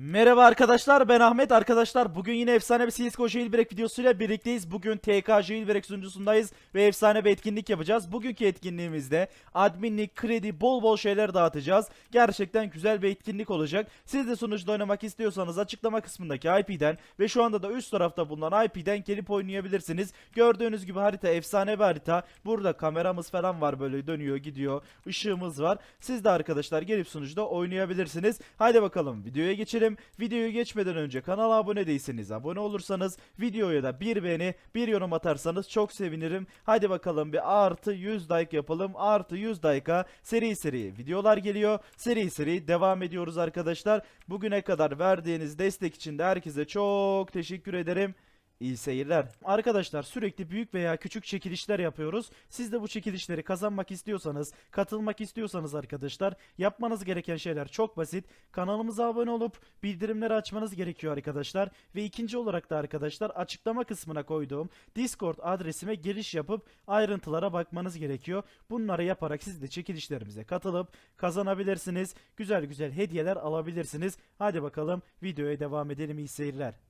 Merhaba arkadaşlar ben Ahmet arkadaşlar bugün yine efsane bir CSGO Jailbreak videosuyla birlikteyiz. Bugün TK Jailbreak sunucusundayız ve efsane bir etkinlik yapacağız. Bugünkü etkinliğimizde adminlik, kredi, bol bol şeyler dağıtacağız. Gerçekten güzel bir etkinlik olacak. Siz de sunucuda oynamak istiyorsanız açıklama kısmındaki IP'den ve şu anda da üst tarafta bulunan IP'den gelip oynayabilirsiniz. Gördüğünüz gibi harita efsane bir harita. Burada kameramız falan var böyle dönüyor gidiyor. Işığımız var. Siz de arkadaşlar gelip sunucuda oynayabilirsiniz. Haydi bakalım videoya geçelim. Videoyu geçmeden önce kanala abone değilseniz abone olursanız videoya da bir beğeni bir yorum atarsanız çok sevinirim. Haydi bakalım bir artı 100 like yapalım. Artı 100 like'a seri seri videolar geliyor. Seri seri devam ediyoruz arkadaşlar. Bugüne kadar verdiğiniz destek için de herkese çok teşekkür ederim. İyi seyirler. Arkadaşlar sürekli büyük veya küçük çekilişler yapıyoruz. Siz de bu çekilişleri kazanmak istiyorsanız, katılmak istiyorsanız arkadaşlar yapmanız gereken şeyler çok basit. Kanalımıza abone olup bildirimleri açmanız gerekiyor arkadaşlar. Ve ikinci olarak da arkadaşlar açıklama kısmına koyduğum Discord adresime giriş yapıp ayrıntılara bakmanız gerekiyor. Bunları yaparak siz de çekilişlerimize katılıp kazanabilirsiniz. Güzel güzel hediyeler alabilirsiniz. Hadi bakalım videoya devam edelim. İyi seyirler.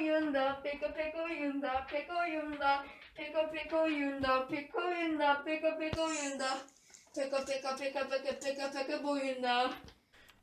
Oyunda, pek pek oyunda, pek oyunda, pek pek oyunda, pek oyunda, pek pek oyunda, pek pek pek pek pek pek boyunda.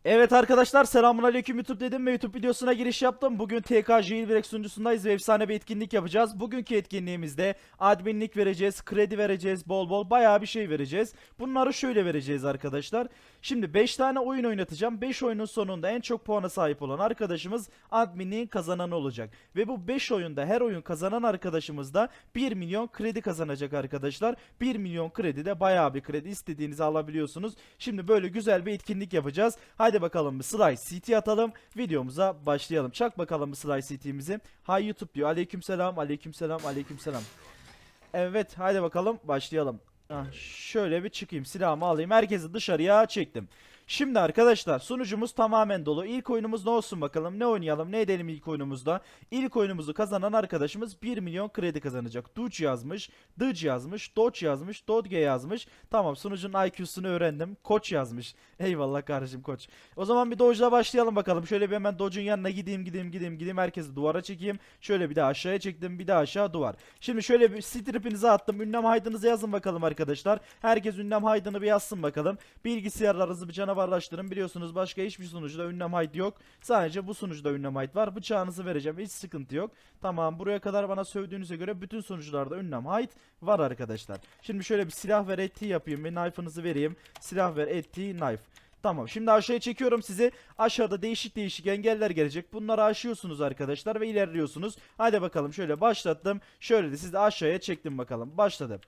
Evet arkadaşlar selamünaleyküm YouTube dedim ve YouTube videosuna giriş yaptım. Bugün TK Jailbreak sunucusundayız ve efsane bir etkinlik yapacağız. Bugünkü etkinliğimizde adminlik vereceğiz, kredi vereceğiz, bol bol bayağı bir şey vereceğiz. Bunları şöyle vereceğiz arkadaşlar. Şimdi 5 tane oyun oynatacağım. 5 oyunun sonunda en çok puana sahip olan arkadaşımız adminliğin kazananı olacak. Ve bu 5 oyunda her oyun kazanan arkadaşımız da 1 milyon kredi kazanacak arkadaşlar. 1 milyon kredi de bayağı bir kredi istediğinizi alabiliyorsunuz. Şimdi böyle güzel bir etkinlik yapacağız. Haydi bakalım bir Slice CT atalım. Videomuza başlayalım. Çak bakalım bir Slice CT'mizi. Hay YouTube diyor. Aleykümselam, aleykümselam, aleykümselam. Evet, haydi bakalım başlayalım. Ah, şöyle bir çıkayım, silahımı alayım. Herkesi dışarıya çektim. Şimdi arkadaşlar sunucumuz tamamen dolu. İlk oyunumuz ne olsun bakalım? Ne oynayalım? Ne edelim ilk oyunumuzda? İlk oyunumuzu kazanan arkadaşımız 1 milyon kredi kazanacak. Duç yazmış, Dıc yazmış, Doç yazmış, Dodge yazmış. Tamam sunucunun IQ'sunu öğrendim. Koç yazmış. Eyvallah kardeşim koç. O zaman bir Doge'la başlayalım bakalım. Şöyle bir hemen Doge'un yanına gideyim gideyim gideyim gideyim. Herkesi duvara çekeyim. Şöyle bir de aşağıya çektim. Bir de aşağı duvar. Şimdi şöyle bir stripinizi attım. Ünlem haydınızı yazın bakalım arkadaşlar. Herkes ünlem haydını bir yazsın bakalım. Bilgisayarlarınızı bir canavarlaştırın. Biliyorsunuz başka hiçbir sunucuda ünlem hayd yok. Sadece bu sunucuda ünlem hayd var. Bıçağınızı vereceğim. Hiç sıkıntı yok. Tamam buraya kadar bana sövdüğünüze göre bütün sunucularda ünlem hayd var arkadaşlar. Şimdi şöyle bir silah ver ettiği yapayım ve knife'ınızı vereyim. Silah ver ettiği knife. Tamam şimdi aşağıya çekiyorum sizi. Aşağıda değişik değişik engeller gelecek. Bunları aşıyorsunuz arkadaşlar ve ilerliyorsunuz. Hadi bakalım şöyle başlattım. Şöyle de sizi aşağıya çektim bakalım. Başladı.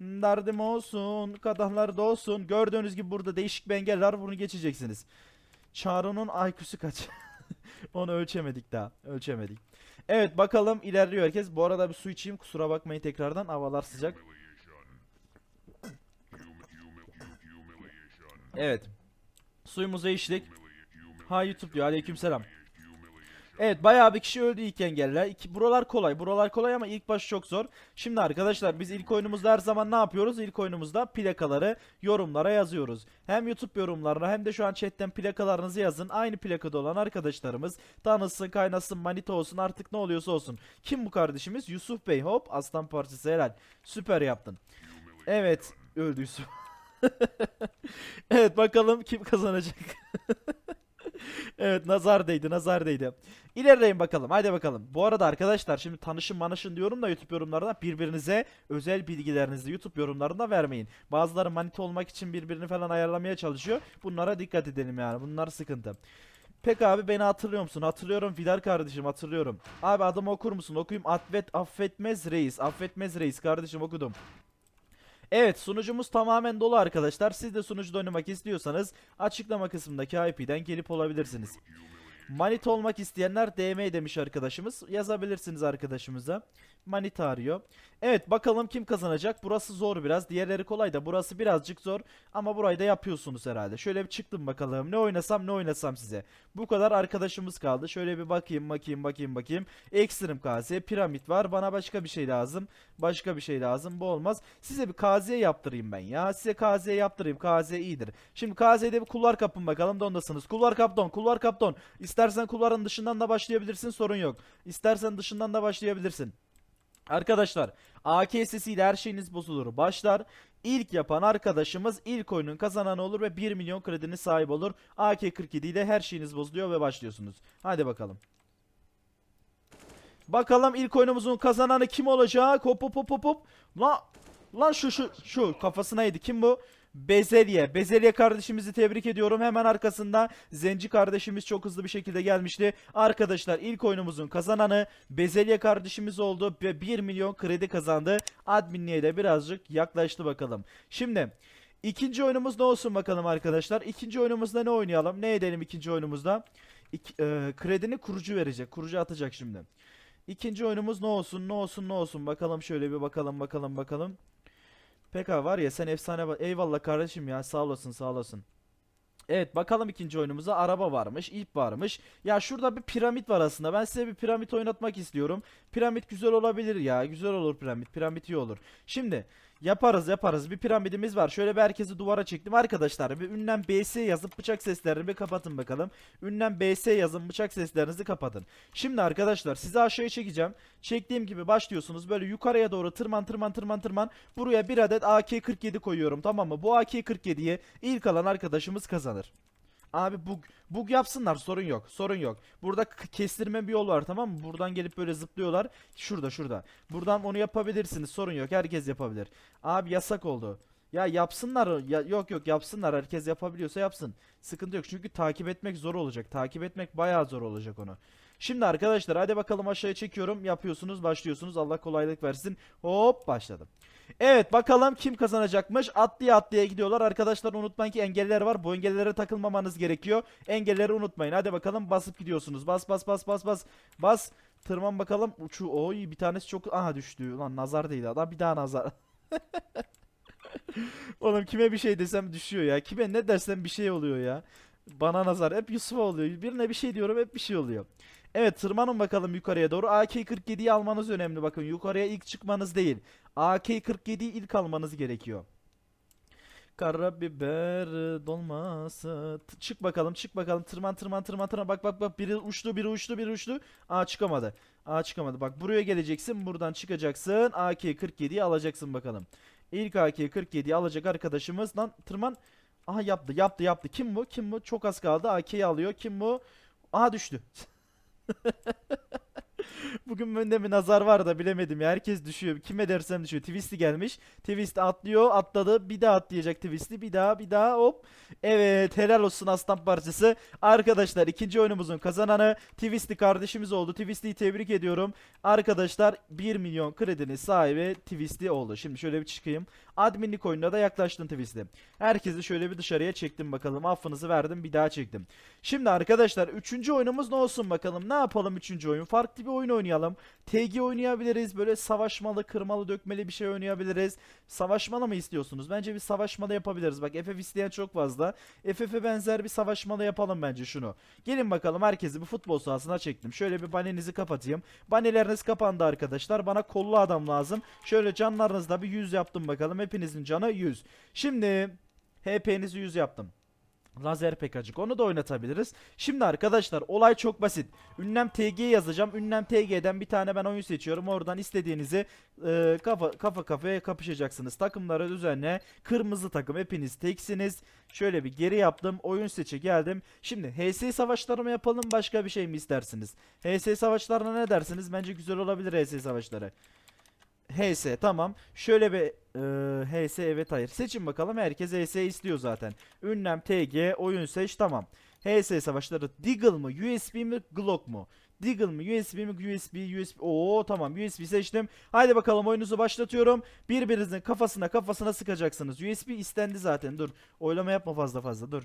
Derdim olsun, kadahlar da olsun. Gördüğünüz gibi burada değişik bir engel var. Bunu geçeceksiniz. Çağrı'nın IQ'su kaç? Onu ölçemedik daha. Ölçemedik. Evet bakalım ilerliyor herkes. Bu arada bir su içeyim. Kusura bakmayın tekrardan. Havalar sıcak. Evet. Suyumuza içtik. Ha YouTube diyor. Aleykümselam. Evet bayağı bir kişi öldü ilk engeller. İki, buralar kolay. Buralar kolay ama ilk baş çok zor. Şimdi arkadaşlar biz ilk oyunumuzda her zaman ne yapıyoruz? İlk oyunumuzda plakaları yorumlara yazıyoruz. Hem YouTube yorumlarına hem de şu an chatten plakalarınızı yazın. Aynı plakada olan arkadaşlarımız tanısın, kaynasın, manita olsun artık ne oluyorsa olsun. Kim bu kardeşimiz? Yusuf Bey. Hop aslan parçası helal. Süper yaptın. Evet öldü evet bakalım kim kazanacak. evet nazar değdi nazar değdi. İlerleyin bakalım haydi bakalım. Bu arada arkadaşlar şimdi tanışın manışın diyorum da YouTube yorumlarına birbirinize özel bilgilerinizi YouTube yorumlarında vermeyin. Bazıları manita olmak için birbirini falan ayarlamaya çalışıyor. Bunlara dikkat edelim yani bunlar sıkıntı. Pek abi beni hatırlıyor musun? Hatırlıyorum Vidar kardeşim hatırlıyorum. Abi adımı okur musun? Okuyayım. Affet, affetmez reis. Affetmez reis kardeşim okudum. Evet sunucumuz tamamen dolu arkadaşlar. Siz de sunucuda oynamak istiyorsanız açıklama kısmındaki IP'den gelip olabilirsiniz. Manita olmak isteyenler DM demiş arkadaşımız. Yazabilirsiniz arkadaşımıza. Manita arıyor. Evet bakalım kim kazanacak. Burası zor biraz. Diğerleri kolay da burası birazcık zor. Ama burayı da yapıyorsunuz herhalde. Şöyle bir çıktım bakalım. Ne oynasam ne oynasam size. Bu kadar arkadaşımız kaldı. Şöyle bir bakayım bakayım bakayım bakayım. Ekstrem KZ, piramit var. Bana başka bir şey lazım. Başka bir şey lazım. Bu olmaz. Size bir KZ yaptırayım ben ya. Size KZ yaptırayım. KZ iyidir. Şimdi KZ'de bir kulvar kapın bakalım. Dondasınız. Kulvar kapton. Kulvar kapton. İstersen kulvarın dışından da başlayabilirsin. Sorun yok. İstersen dışından da başlayabilirsin. Arkadaşlar AK sesiyle her şeyiniz bozulur. Başlar. İlk yapan arkadaşımız ilk oyunun kazananı olur ve 1 milyon kredinin sahibi olur. AK-47 ile her şeyiniz bozuluyor ve başlıyorsunuz. Hadi bakalım. Bakalım ilk oyunumuzun kazananı kim olacak? Hop hop hop hop hop. Lan, lan şu şu şu kafasına yedi. Kim bu? Bezelye. Bezelye kardeşimizi tebrik ediyorum. Hemen arkasında Zenci kardeşimiz çok hızlı bir şekilde gelmişti. Arkadaşlar ilk oyunumuzun kazananı Bezelye kardeşimiz oldu ve 1 milyon kredi kazandı. Adminliğe de birazcık yaklaştı bakalım. Şimdi ikinci oyunumuz ne olsun bakalım arkadaşlar. İkinci oyunumuzda ne oynayalım? Ne edelim ikinci oyunumuzda? İki, e, kredini kurucu verecek. Kurucu atacak şimdi. İkinci oyunumuz ne olsun ne olsun ne olsun bakalım şöyle bir bakalım bakalım bakalım. Pekala var ya sen efsane eyvallah kardeşim ya sağ olasın sağ olasın. Evet bakalım ikinci oyunumuza araba varmış ip varmış. Ya şurada bir piramit var aslında ben size bir piramit oynatmak istiyorum. Piramit güzel olabilir ya güzel olur piramit piramit iyi olur. Şimdi yaparız yaparız bir piramidimiz var. Şöyle bir herkesi duvara çektim arkadaşlar. Bir ünlem BS yazıp bıçak seslerini bir kapatın bakalım. Ünlem BS yazın bıçak seslerinizi kapatın. Şimdi arkadaşlar sizi aşağıya çekeceğim. Çektiğim gibi başlıyorsunuz. Böyle yukarıya doğru tırman tırman tırman tırman. Buraya bir adet AK-47 koyuyorum tamam mı? Bu AK-47'yi ilk alan arkadaşımız kazanır. Abi bug, bug yapsınlar sorun yok sorun yok. Burada kestirme bir yol var tamam mı? Buradan gelip böyle zıplıyorlar. Şurada şurada. Buradan onu yapabilirsiniz sorun yok herkes yapabilir. Abi yasak oldu. Ya yapsınlar ya, yok yok yapsınlar herkes yapabiliyorsa yapsın. Sıkıntı yok çünkü takip etmek zor olacak. Takip etmek bayağı zor olacak onu. Şimdi arkadaşlar hadi bakalım aşağıya çekiyorum. Yapıyorsunuz başlıyorsunuz Allah kolaylık versin. Hop başladım. Evet bakalım kim kazanacakmış. Atlaya atlaya gidiyorlar. Arkadaşlar unutmayın ki engeller var. Bu engellere takılmamanız gerekiyor. Engelleri unutmayın. Hadi bakalım basıp gidiyorsunuz. Bas bas bas bas bas. Bas. Tırman bakalım. Uçu. Oy bir tanesi çok. Aha düştü. Lan nazar değil adam. Bir daha nazar. Oğlum kime bir şey desem düşüyor ya. Kime ne dersem bir şey oluyor ya. Bana nazar. Hep Yusuf'a oluyor. Birine bir şey diyorum hep bir şey oluyor. Evet tırmanın bakalım yukarıya doğru. AK-47'yi almanız önemli bakın. Yukarıya ilk çıkmanız değil. AK-47'yi ilk almanız gerekiyor. Karabiber dolması. T- Çık bakalım çık bakalım. Tırman tırman tırman tırman. Bak bak bak biri uçtu biri uçtu biri uçtu. Aa çıkamadı. Aa çıkamadı. Bak buraya geleceksin. Buradan çıkacaksın. AK-47'yi alacaksın bakalım. İlk AK-47'yi alacak arkadaşımız. Lan tırman. Aha yaptı yaptı yaptı. Kim bu? Kim bu? Çok az kaldı. AK'yi alıyor. Kim bu? Aha düştü. Bugün bende bir nazar var da bilemedim ya. Herkes düşüyor. Kime dersem düşüyor. Twisty gelmiş. Twisty atlıyor. Atladı. Bir daha atlayacak Twisty. Bir daha bir daha hop. Evet helal olsun aslan parçası. Arkadaşlar ikinci oyunumuzun kazananı Twisty kardeşimiz oldu. Twisty'yi tebrik ediyorum. Arkadaşlar 1 milyon kredinin sahibi Twisty oldu. Şimdi şöyle bir çıkayım. Adminlik oyununa da yaklaştın Twisty. Herkesi şöyle bir dışarıya çektim bakalım. Affınızı verdim bir daha çektim. Şimdi arkadaşlar üçüncü oyunumuz ne olsun bakalım. Ne yapalım üçüncü oyun? Farklı bir oyun oynayalım. TG oynayabiliriz. Böyle savaşmalı, kırmalı, dökmeli bir şey oynayabiliriz. Savaşmalı mı istiyorsunuz? Bence bir savaşmalı yapabiliriz. Bak FF isteyen çok fazla. FF'e benzer bir savaşmalı yapalım bence şunu. Gelin bakalım herkesi bir futbol sahasına çektim. Şöyle bir banenizi kapatayım. Baneleriniz kapandı arkadaşlar. Bana kollu adam lazım. Şöyle canlarınızda bir 100 yaptım bakalım. Hepinizin canı 100. Şimdi HP'nizi 100 yaptım. Lazer pekacık onu da oynatabiliriz. Şimdi arkadaşlar olay çok basit. Ünlem TG yazacağım. Ünlem TG'den bir tane ben oyun seçiyorum. Oradan istediğinizi e, kafa kafa kafaya kapışacaksınız. Takımları düzenle. Kırmızı takım hepiniz teksiniz. Şöyle bir geri yaptım. Oyun seçe geldim. Şimdi HS savaşları mı yapalım başka bir şey mi istersiniz? HS savaşlarına ne dersiniz? Bence güzel olabilir HS savaşları. HS tamam. Şöyle bir e, HS evet hayır. Seçin bakalım. Herkes HS istiyor zaten. Ünlem TG oyun seç tamam. HS savaşları Deagle mı USB mi Glock mu? Deagle mı USB mi USB USB Oo tamam USB seçtim. Haydi bakalım oyununuzu başlatıyorum. Birbirinizin kafasına kafasına sıkacaksınız. USB istendi zaten dur. Oylama yapma fazla fazla dur.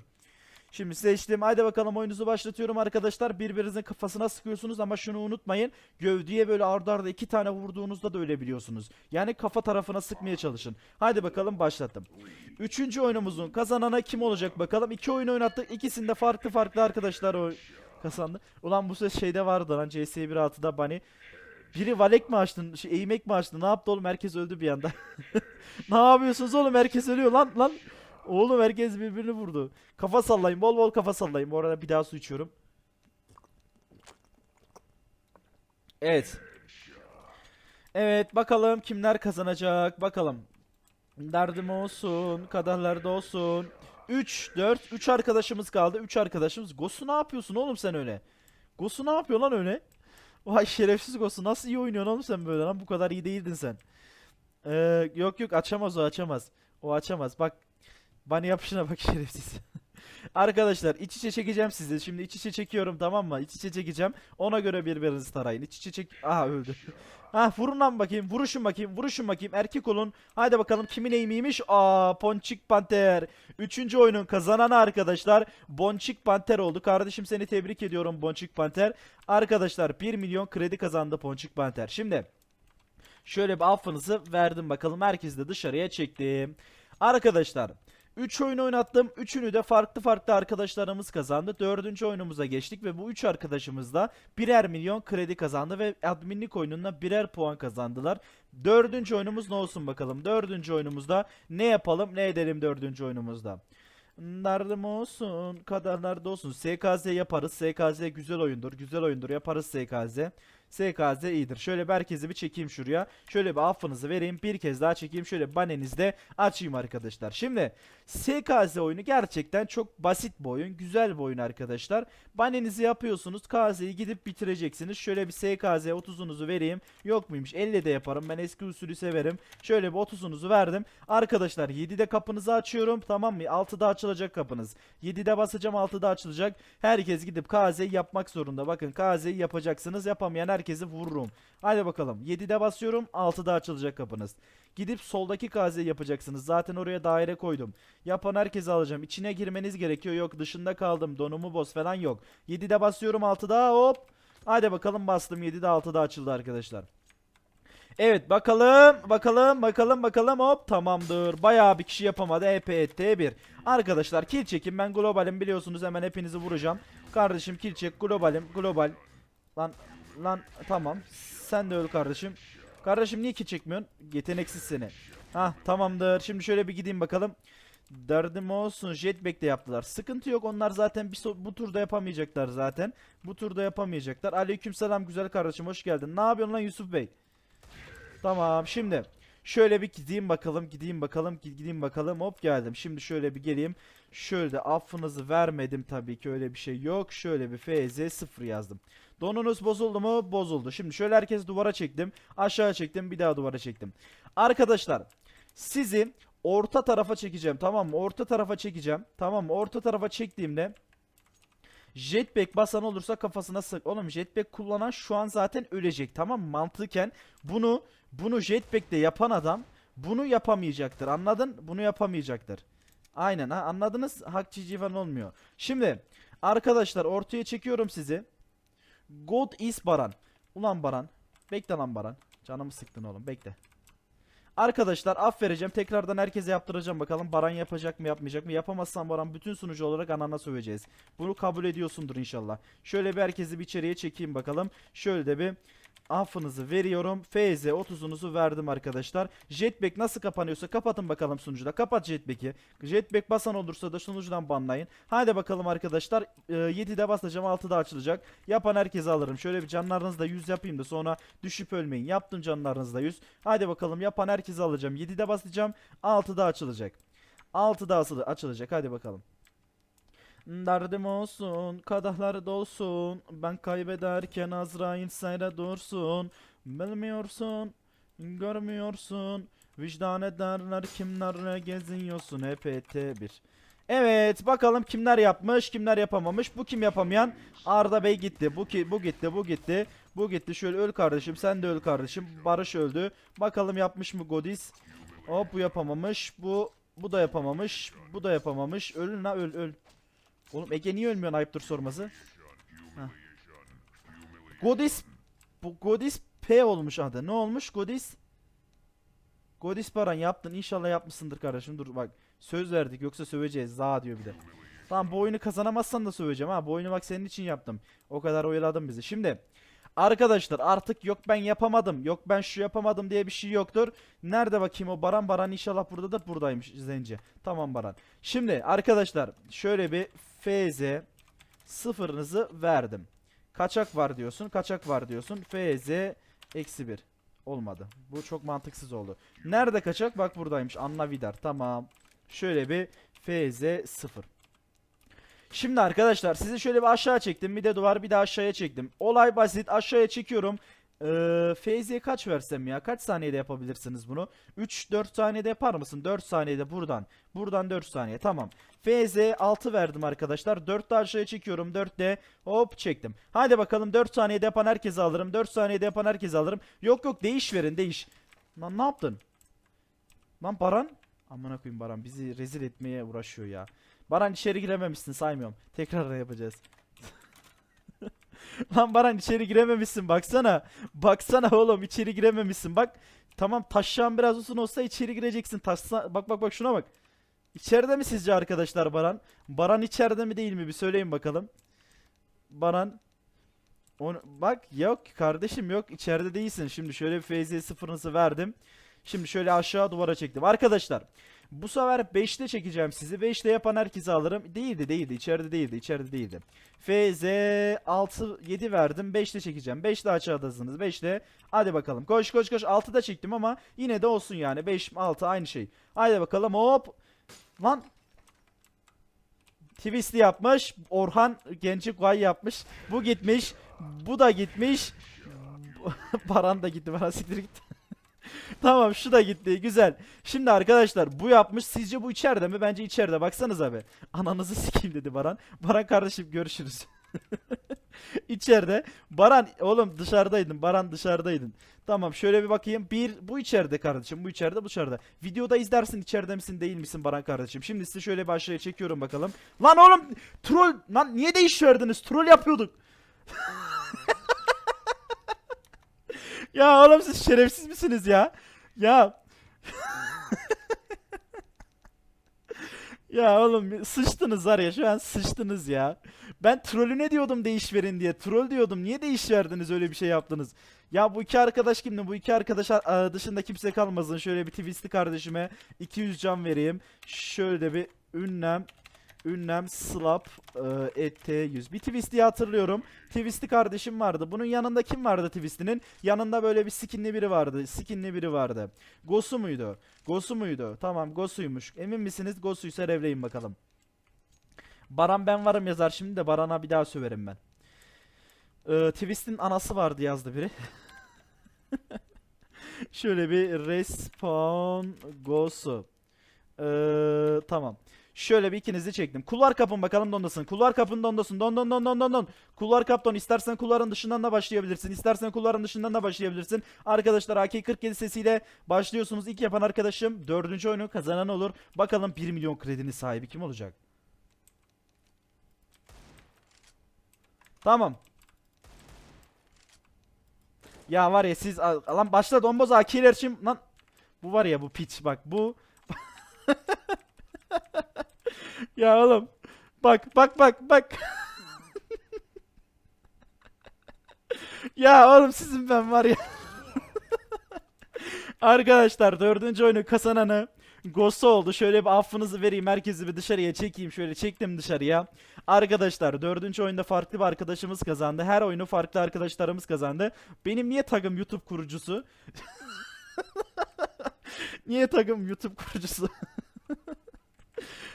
Şimdi seçtim. Haydi bakalım oyunuzu başlatıyorum arkadaşlar. Birbirinizin kafasına sıkıyorsunuz ama şunu unutmayın. Gövdeye böyle ardarda arda iki tane vurduğunuzda da ölebiliyorsunuz. Yani kafa tarafına sıkmaya çalışın. Haydi bakalım başlattım. Üçüncü oyunumuzun kazanana kim olacak bakalım. İki oyun oynattık. İkisinde farklı farklı arkadaşlar o kazandı. Ulan bu ses şeyde vardı lan CS 1.6'da Bunny. Biri valek mi açtın? Şey, eğmek mi açtın? Ne yaptı oğlum? Herkes öldü bir anda. ne yapıyorsunuz oğlum? Herkes ölüyor lan lan. Oğlum herkes birbirini vurdu. Kafa sallayın. Bol bol kafa sallayın. Bu arada bir daha su içiyorum. Evet. Evet bakalım kimler kazanacak. Bakalım. Derdim olsun. Kaderlerde olsun. 3, 4, 3 arkadaşımız kaldı. 3 arkadaşımız. Gosu ne yapıyorsun oğlum sen öyle? Gosu ne yapıyor lan öyle? Vay şerefsiz Gosu. Nasıl iyi oynuyorsun oğlum sen böyle lan? Bu kadar iyi değildin sen. Ee, yok yok açamaz o açamaz. O açamaz. Bak bana yapışına bak şerefsiz. Arkadaşlar iç içe çekeceğim sizi. Şimdi iç içe çekiyorum tamam mı? İç içe çekeceğim. Ona göre birbirinizi tarayın. İç içe çek... Aha öldü. Ha vurun lan bakayım. Vuruşun bakayım. Vuruşun bakayım. Erkek olun. Haydi bakalım kimin eğimiymiş? Aa Ponçik Panter. Üçüncü oyunun kazananı arkadaşlar. Bonçik Panter oldu. Kardeşim seni tebrik ediyorum Bonçik Panter. Arkadaşlar 1 milyon kredi kazandı Ponçik Panter. Şimdi şöyle bir affınızı verdim bakalım. Herkesi de dışarıya çektim. Arkadaşlar 3 oyun oynattım. Üçünü de farklı farklı arkadaşlarımız kazandı. Dördüncü oyunumuza geçtik ve bu 3 arkadaşımız da birer milyon kredi kazandı ve adminlik oyununda birer puan kazandılar. Dördüncü oyunumuz ne olsun bakalım. Dördüncü oyunumuzda ne yapalım ne edelim dördüncü oyunumuzda. Nerede olsun, kaderlerde olsun. SKZ yaparız. SKZ güzel oyundur. Güzel oyundur. Yaparız SKZ. SKZ iyidir. Şöyle bir herkesi bir çekeyim şuraya. Şöyle bir affınızı vereyim. Bir kez daha çekeyim. Şöyle banenizde açayım arkadaşlar. Şimdi SKZ oyunu gerçekten çok basit bir oyun. Güzel bir oyun arkadaşlar. Banenizi yapıyorsunuz. KZ'yi gidip bitireceksiniz. Şöyle bir SKZ 30'unuzu vereyim. Yok muymuş? 50 de yaparım. Ben eski usulü severim. Şöyle bir 30'unuzu verdim. Arkadaşlar 7'de kapınızı açıyorum. Tamam mı? 6'da açılacak kapınız. 7'de basacağım 6'da açılacak. Herkes gidip KZ'yi yapmak zorunda. Bakın KZ'yi yapacaksınız. Yapamayan herkesi vururum. Hadi bakalım. 7'de basıyorum. 6'da açılacak kapınız. Gidip soldaki KZ'yi yapacaksınız. Zaten oraya daire koydum. Yapan herkesi alacağım. İçine girmeniz gerekiyor. Yok dışında kaldım. Donumu boz falan yok. 7'de basıyorum 6'da hop. Hadi bakalım bastım 7'de 6'da açıldı arkadaşlar. Evet bakalım bakalım bakalım bakalım hop tamamdır. Bayağı bir kişi yapamadı E EPT1. Arkadaşlar kill çekin ben globalim biliyorsunuz hemen hepinizi vuracağım. Kardeşim kill çek globalim global. Lan lan tamam sen de öl kardeşim. Kardeşim niye kill çekmiyorsun? Yeteneksiz seni. Hah tamamdır şimdi şöyle bir gideyim bakalım. Derdim olsun jetpack de yaptılar. Sıkıntı yok onlar zaten bir so- bu turda yapamayacaklar zaten. Bu turda yapamayacaklar. Aleykümselam güzel kardeşim hoş geldin. Ne yapıyorsun lan Yusuf Bey? Tamam şimdi şöyle bir gideyim bakalım gideyim bakalım gi- gideyim bakalım hop geldim. Şimdi şöyle bir geleyim. Şöyle de affınızı vermedim tabii ki öyle bir şey yok. Şöyle bir FZ 0 yazdım. Donunuz bozuldu mu? Bozuldu. Şimdi şöyle herkes duvara çektim. Aşağı çektim bir daha duvara çektim. Arkadaşlar sizi orta tarafa çekeceğim tamam mı? Orta tarafa çekeceğim. Tamam mı? Orta tarafa çektiğimde Jetpack basan olursa kafasına sık. Oğlum jetpack kullanan şu an zaten ölecek tamam mı? Mantıken bunu bunu jetpack'te yapan adam bunu yapamayacaktır. Anladın? Bunu yapamayacaktır. Aynen ha anladınız? Hak cici falan olmuyor. Şimdi arkadaşlar ortaya çekiyorum sizi. God is Baran. Ulan Baran. Bekle lan Baran. Canımı sıktın oğlum bekle. Arkadaşlar af vereceğim. Tekrardan herkese yaptıracağım bakalım. Baran yapacak mı yapmayacak mı? Yapamazsan Baran bütün sunucu olarak anana söveceğiz. Bunu kabul ediyorsundur inşallah. Şöyle bir herkesi bir içeriye çekeyim bakalım. Şöyle de bir affınızı veriyorum. FZ 30'unuzu verdim arkadaşlar. Jetpack nasıl kapanıyorsa kapatın bakalım sunucuda. Kapat Jetpack'i. Jetpack basan olursa da sunucudan banlayın. Haydi bakalım arkadaşlar. Ee, 7'de basacağım 6'da açılacak. Yapan herkese alırım. Şöyle bir canlarınızda 100 yapayım da sonra düşüp ölmeyin. Yaptım canlarınızda 100. Haydi bakalım yapan herkese alacağım. 7'de basacağım 6'da açılacak. 6'da asılı açılacak. Hadi bakalım. Derdim olsun, kadahlar dolsun. Ben kaybederken Azrail sayra dursun. Bilmiyorsun, görmüyorsun. Vicdan ederler kimlerle geziyorsun EPT1. Evet bakalım kimler yapmış kimler yapamamış. Bu kim yapamayan? Arda Bey gitti. Bu ki bu gitti bu gitti. Bu gitti. Şöyle öl kardeşim sen de öl kardeşim. Barış öldü. Bakalım yapmış mı Godis? Hop bu yapamamış. Bu bu da yapamamış. Bu da yapamamış. Ölün la öl öl. Oğlum Ege niye ölmüyorsun ayıptır sorması? Godis bu Godis P olmuş adı. Ne olmuş Godis? Godis Baran yaptın. İnşallah yapmışsındır kardeşim. Dur bak. Söz verdik yoksa söveceğiz. Za diyor bir de. Tamam bu oyunu kazanamazsan da söveceğim ha. Bu oyunu bak senin için yaptım. O kadar oyaladın bizi. Şimdi arkadaşlar artık yok ben yapamadım. Yok ben şu yapamadım diye bir şey yoktur. Nerede bakayım o Baran? Baran inşallah buradadır. Buradaymış Zenci. Tamam Baran. Şimdi arkadaşlar şöyle bir FZ sıfırınızı verdim. Kaçak var diyorsun. Kaçak var diyorsun. FZ eksi 1. Olmadı. Bu çok mantıksız oldu. Nerede kaçak? Bak buradaymış. Anla Vidar. Tamam. Şöyle bir FZ 0. Şimdi arkadaşlar sizi şöyle bir aşağı çektim. Bir de duvar bir de aşağıya çektim. Olay basit. Aşağıya çekiyorum. Ee, FZ'ye kaç versem ya? Kaç saniyede yapabilirsiniz bunu? 3-4 saniyede yapar mısın? 4 saniyede buradan. Buradan 4 saniye. Tamam. FZ 6 verdim arkadaşlar. 4 de aşağıya çekiyorum. 4 de hop çektim. Hadi bakalım 4 saniyede yapan herkese alırım. 4 saniyede yapan herkese alırım. Yok yok değiş verin değiş. Lan ne yaptın? Lan Baran. Amına koyayım Baran bizi rezil etmeye uğraşıyor ya. Baran içeri girememişsin saymıyorum. Tekrar yapacağız. Lan Baran içeri girememişsin baksana. Baksana oğlum içeri girememişsin bak. Tamam taşşağın biraz uzun olsa içeri gireceksin. Taşsa bak bak bak şuna bak. İçeride mi sizce arkadaşlar Baran? Baran içeride mi değil mi bir söyleyin bakalım. Baran onu, bak yok kardeşim yok içeride değilsin. Şimdi şöyle bir FZ sıfırınızı verdim. Şimdi şöyle aşağı duvara çektim. Arkadaşlar bu sefer 5'te çekeceğim sizi. 5'te yapan herkese alırım. Değildi değildi içeride değildi içeride değildi. FZ 6 7 verdim. 5'te çekeceğim. 5'te aşağıdasınız. 5'te hadi bakalım. Koş koş koş 6'da çektim ama yine de olsun yani. 5 6 aynı şey. Haydi bakalım hop. Lan Twist'i yapmış. Orhan Genci Guay yapmış. Bu gitmiş. Bu da gitmiş. Baran da gitti. Baran siktir gitti. Tamam şu da gitti. Güzel. Şimdi arkadaşlar bu yapmış. Sizce bu içeride mi? Bence içeride. Baksanıza abi. Ananızı sikeyim dedi Baran. Baran kardeşim görüşürüz. içeride. Baran oğlum dışarıdaydın. Baran dışarıdaydın. Tamam şöyle bir bakayım. Bir bu içeride kardeşim. Bu içeride bu dışarıda. Videoda izlersin içeride misin değil misin Baran kardeşim. Şimdi sizi şöyle bir aşağıya çekiyorum bakalım. Lan oğlum troll lan niye değiş verdiniz? Troll yapıyorduk. ya oğlum siz şerefsiz misiniz ya? Ya. ya oğlum sıçtınız var ya şu an sıçtınız ya. Ben trollü ne diyordum değiş verin diye. Troll diyordum. Niye değiş verdiniz öyle bir şey yaptınız? Ya bu iki arkadaş kimdi? Bu iki arkadaş dışında kimse kalmasın. Şöyle bir twistli kardeşime 200 can vereyim. Şöyle bir ünlem ünlem slap e, et 100. Bir twist'i hatırlıyorum. Twist'i kardeşim vardı. Bunun yanında kim vardı twist'inin? Yanında böyle bir skinli biri vardı. Skinli biri vardı. Gosu muydu? Gosu muydu? Tamam Gosu'ymuş. Emin misiniz? Gosu'ysa revleyin bakalım. Baran ben varım yazar şimdi de Baran'a bir daha söverim ben. Ee, Twist'in anası vardı yazdı biri. Şöyle bir respawn gosu. Ee, tamam. Şöyle bir ikinizi çektim. Kulvar kapın bakalım dondasın. Kulvar kapın dondasın. Don don don don don don. Kulvar kap don. İstersen kulvarın dışından da başlayabilirsin. İstersen kulvarın dışından da başlayabilirsin. Arkadaşlar AK-47 sesiyle başlıyorsunuz. İlk yapan arkadaşım dördüncü oyunu kazanan olur. Bakalım 1 milyon kredinin sahibi kim olacak? Tamam. Ya var ya siz lan başla domboz AK'ler için lan bu var ya bu piç bak bu Ya oğlum bak bak bak bak Ya oğlum sizin ben var ya Arkadaşlar dördüncü oyunu kazananı Ghost oldu. Şöyle bir affınızı vereyim. Herkesi bir dışarıya çekeyim. Şöyle çektim dışarıya. Arkadaşlar dördüncü oyunda farklı bir arkadaşımız kazandı. Her oyunu farklı arkadaşlarımız kazandı. Benim niye tagım YouTube kurucusu? niye tagım YouTube kurucusu?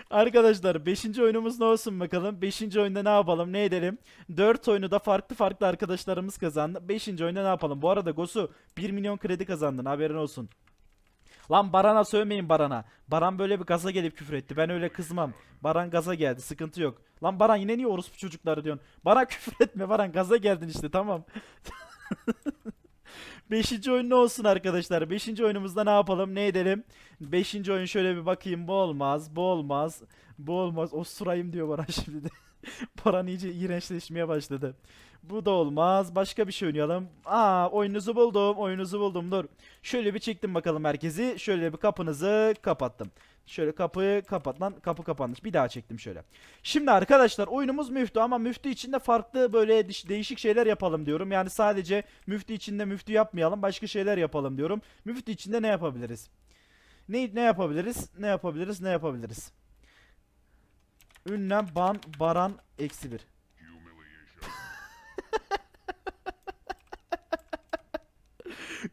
Arkadaşlar 5. oyunumuz ne olsun bakalım. 5. oyunda ne yapalım ne edelim. 4 oyunu da farklı farklı arkadaşlarımız kazandı. 5. oyunda ne yapalım. Bu arada Gosu 1 milyon kredi kazandın haberin olsun. Lan Baran'a sövmeyin Baran'a. Baran böyle bir gaza gelip küfür etti. Ben öyle kızmam. Baran gaza geldi. Sıkıntı yok. Lan Baran yine niye orospu çocukları diyorsun? Bana küfür etme Baran. Gaza geldin işte tamam. Beşinci oyun ne olsun arkadaşlar? Beşinci oyunumuzda ne yapalım? Ne edelim? Beşinci oyun şöyle bir bakayım. Bu olmaz. Bu olmaz. Bu olmaz. O surayım diyor bana şimdi de. Paran iyice iğrençleşmeye başladı. Bu da olmaz. Başka bir şey oynayalım. Aa oyunuzu buldum. Oyunuzu buldum. Dur. Şöyle bir çektim bakalım merkezi. Şöyle bir kapınızı kapattım. Şöyle kapıyı kapat lan. Kapı kapanmış. Bir daha çektim şöyle. Şimdi arkadaşlar oyunumuz müftü ama müftü içinde farklı böyle değişik şeyler yapalım diyorum. Yani sadece müftü içinde müftü yapmayalım. Başka şeyler yapalım diyorum. Müftü içinde ne yapabiliriz? Ne ne yapabiliriz? Ne yapabiliriz? Ne yapabiliriz? Ünlem ban baran eksi bir.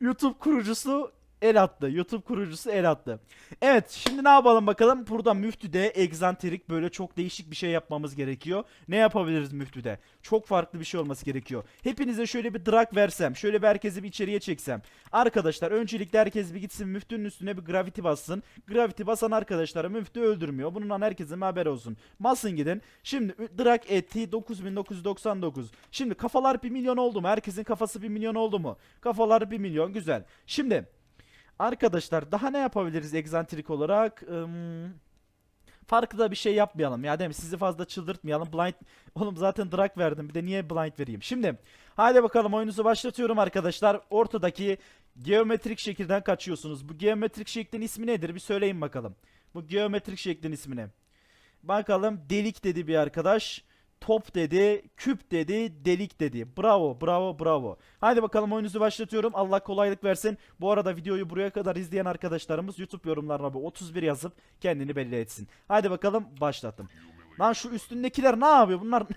YouTube kurucusu el. YouTube kurucusu el attı. Evet şimdi ne yapalım bakalım. Burada müftüde egzantrik böyle çok değişik bir şey yapmamız gerekiyor. Ne yapabiliriz müftüde? Çok farklı bir şey olması gerekiyor. Hepinize şöyle bir drag versem. Şöyle bir herkesi bir içeriye çeksem. Arkadaşlar öncelikle herkes bir gitsin müftünün üstüne bir gravity bassın. Gravity basan arkadaşlara müftü öldürmüyor. Bundan herkesin haber olsun. Basın gidin. Şimdi drag eti 9999. Şimdi kafalar 1 milyon oldu mu? Herkesin kafası 1 milyon oldu mu? Kafalar 1 milyon güzel. Şimdi Arkadaşlar daha ne yapabiliriz egzantrik olarak? Im, farklı da bir şey yapmayalım ya değil mi? Sizi fazla çıldırtmayalım. Blind oğlum zaten drag verdim. Bir de niye blind vereyim? Şimdi hadi bakalım oyunuzu başlatıyorum arkadaşlar. Ortadaki geometrik şekilden kaçıyorsunuz. Bu geometrik şeklin ismi nedir? Bir söyleyin bakalım. Bu geometrik şeklin ismi ne? Bakalım delik dedi bir arkadaş. Top dedi, küp dedi, delik dedi. Bravo, bravo, bravo. Hadi bakalım oyunuzu başlatıyorum. Allah kolaylık versin. Bu arada videoyu buraya kadar izleyen arkadaşlarımız YouTube yorumlarına bir 31 yazıp kendini belli etsin. Hadi bakalım başlattım. Lan şu üstündekiler ne yapıyor? Bunlar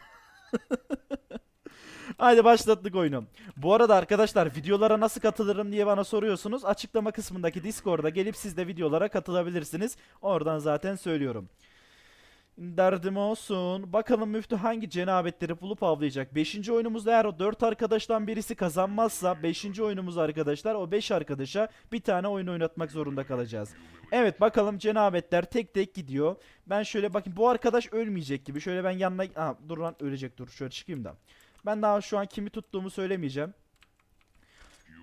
Hadi başlattık oyunu. Bu arada arkadaşlar videolara nasıl katılırım diye bana soruyorsunuz. Açıklama kısmındaki Discord'a gelip siz de videolara katılabilirsiniz. Oradan zaten söylüyorum. Derdim olsun. Bakalım müftü hangi cenabetleri bulup avlayacak. 5. oyunumuzda eğer o 4 arkadaştan birisi kazanmazsa 5. oyunumuz arkadaşlar o 5 arkadaşa bir tane oyun oynatmak zorunda kalacağız. Evet bakalım cenabetler tek tek gidiyor. Ben şöyle bakayım bu arkadaş ölmeyecek gibi. Şöyle ben yanına... Aa, dur lan ölecek dur şöyle çıkayım da. Ben daha şu an kimi tuttuğumu söylemeyeceğim.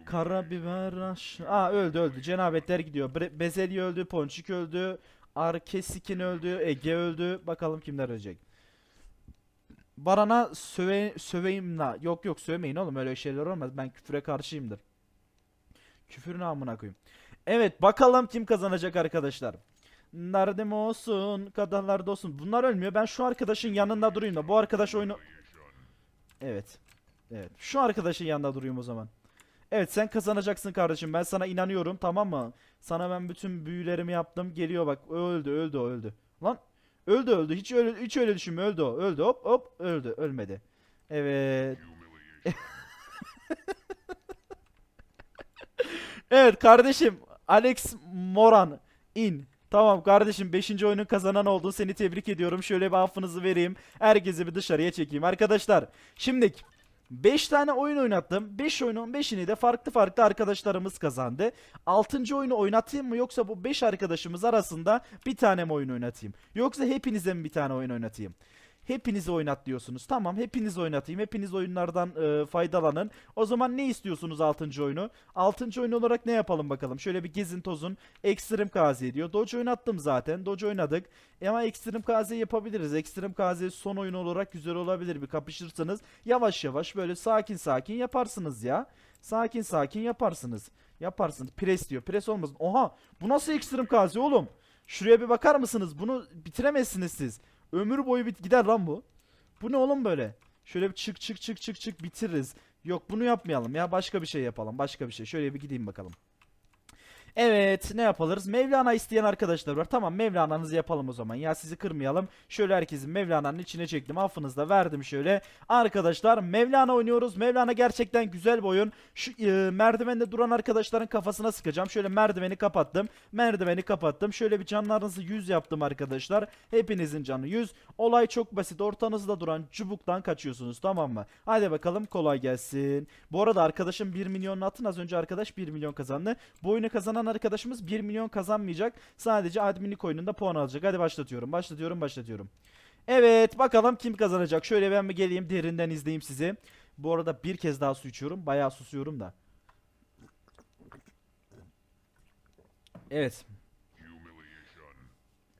Karabiber aş... Aa öldü öldü. Cenabetler gidiyor. Bre- Bezelye öldü. Ponçik öldü. Arkesikin öldü. Ege öldü. Bakalım kimler ölecek. Baran'a söve, söveyim la. Yok yok sövmeyin oğlum öyle şeyler olmaz. Ben küfüre karşıyımdır. Küfür namına koyayım. Evet bakalım kim kazanacak arkadaşlar. Nerede mi olsun, kadınlarda olsun. Bunlar ölmüyor. Ben şu arkadaşın yanında durayım da. Bu arkadaş oyunu... Evet. Evet. Şu arkadaşın yanında durayım o zaman. Evet sen kazanacaksın kardeşim. Ben sana inanıyorum tamam mı? Sana ben bütün büyülerimi yaptım. Geliyor bak. Öldü öldü öldü. Lan öldü öldü. Hiç öyle hiç öyle düşünme. Öldü o. Öldü hop hop öldü. Ölmedi. Evet. evet kardeşim. Alex Moran in. Tamam kardeşim 5. oyunun kazanan oldu. Seni tebrik ediyorum. Şöyle bir affınızı vereyim. Herkesi bir dışarıya çekeyim. Arkadaşlar şimdi 5 tane oyun oynattım. 5 oyunun 5'ini de farklı farklı arkadaşlarımız kazandı. 6. oyunu oynatayım mı yoksa bu 5 arkadaşımız arasında bir tane mi oyun oynatayım? Yoksa hepinize mi bir tane oyun oynatayım? Hepinizi oynat diyorsunuz. Tamam hepiniz oynatayım. Hepiniz oyunlardan e, faydalanın. O zaman ne istiyorsunuz 6. oyunu? 6. oyun olarak ne yapalım bakalım. Şöyle bir gezin tozun. Ekstrem KZ diyor. Doge oynattım zaten. Doge oynadık. E ama Ekstrem KZ yapabiliriz. Ekstrem KZ son oyun olarak güzel olabilir. Bir kapışırsanız yavaş yavaş böyle sakin sakin yaparsınız ya. Sakin sakin yaparsınız. Yaparsınız. Pres diyor. Pres olmasın. Oha bu nasıl Ekstrem KZ oğlum? Şuraya bir bakar mısınız? Bunu bitiremezsiniz siz. Ömür boyu bit gider lan bu. Bu ne oğlum böyle? Şöyle bir çık çık çık çık çık bitiririz. Yok bunu yapmayalım ya başka bir şey yapalım. Başka bir şey. Şöyle bir gideyim bakalım. Evet ne yapalım? Mevlana isteyen arkadaşlar var. Tamam Mevlana'nızı yapalım o zaman. Ya sizi kırmayalım. Şöyle herkesin Mevlana'nın içine çektim. Affınızı da verdim şöyle. Arkadaşlar Mevlana oynuyoruz. Mevlana gerçekten güzel bir oyun. Şu e, merdivende duran arkadaşların kafasına sıkacağım. Şöyle merdiveni kapattım. Merdiveni kapattım. Şöyle bir canlarınızı 100 yaptım arkadaşlar. Hepinizin canı 100. Olay çok basit. Ortanızda duran çubuktan kaçıyorsunuz tamam mı? Hadi bakalım kolay gelsin. Bu arada arkadaşım 1 milyon atın. Az önce arkadaş 1 milyon kazandı. Bu oyunu kazanan arkadaşımız 1 milyon kazanmayacak. Sadece adminlik oyununda puan alacak. Hadi başlatıyorum. Başlatıyorum. Başlatıyorum. Evet bakalım kim kazanacak. Şöyle ben bir geleyim derinden izleyeyim sizi. Bu arada bir kez daha su içiyorum. Bayağı susuyorum da. Evet.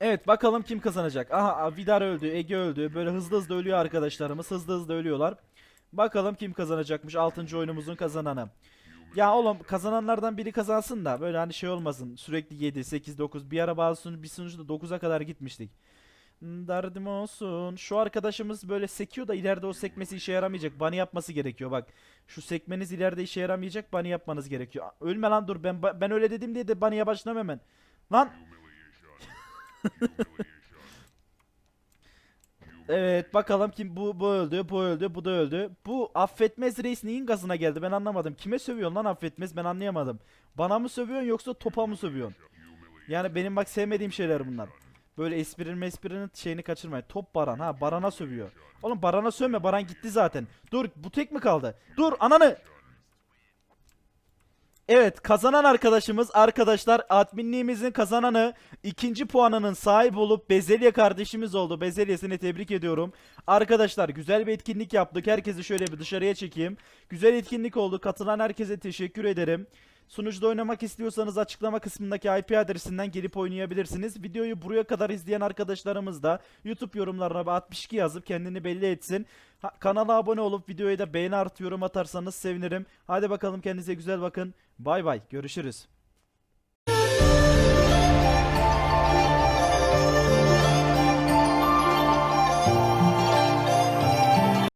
Evet bakalım kim kazanacak. Aha Vidar öldü, Ege öldü. Böyle hızlı hızlı ölüyor arkadaşlarımız. Hızlı hızlı ölüyorlar. Bakalım kim kazanacakmış 6. oyunumuzun kazananı. Ya oğlum kazananlardan biri kazansın da böyle hani şey olmasın. Sürekli 7, 8, 9. Bir ara bazı sunu- bir sunucuda 9'a kadar gitmiştik. Hmm, Derdim olsun. Şu arkadaşımız böyle sekiyor da ileride o sekmesi işe yaramayacak. Bunny yapması gerekiyor bak. Şu sekmeniz ileride işe yaramayacak. Bunny yapmanız gerekiyor. Ölme lan dur. Ben ben öyle dedim diye de bunny'e başlamam hemen. Lan Evet bakalım kim bu bu öldü bu öldü bu da öldü. Bu affetmez reis neyin gazına geldi ben anlamadım. Kime sövüyorsun lan affetmez ben anlayamadım. Bana mı sövüyorsun yoksa topa mı sövüyorsun? Yani benim bak sevmediğim şeyler bunlar. Böyle esprinin esprinin şeyini kaçırmayın. Top Baran ha Baran'a sövüyor. Oğlum Baran'a sövme Baran gitti zaten. Dur bu tek mi kaldı? Dur ananı. Evet kazanan arkadaşımız arkadaşlar adminliğimizin kazananı ikinci puanının sahibi olup Bezelye kardeşimiz oldu. Bezelyesini tebrik ediyorum. Arkadaşlar güzel bir etkinlik yaptık. Herkesi şöyle bir dışarıya çekeyim. Güzel etkinlik oldu. Katılan herkese teşekkür ederim. Sunucuda oynamak istiyorsanız açıklama kısmındaki IP adresinden gelip oynayabilirsiniz. Videoyu buraya kadar izleyen arkadaşlarımız da YouTube yorumlarına bir 62 yazıp kendini belli etsin. Ha, kanala abone olup videoya da beğeni artı yorum atarsanız sevinirim. Hadi bakalım kendinize güzel bakın. Bay bay. Görüşürüz.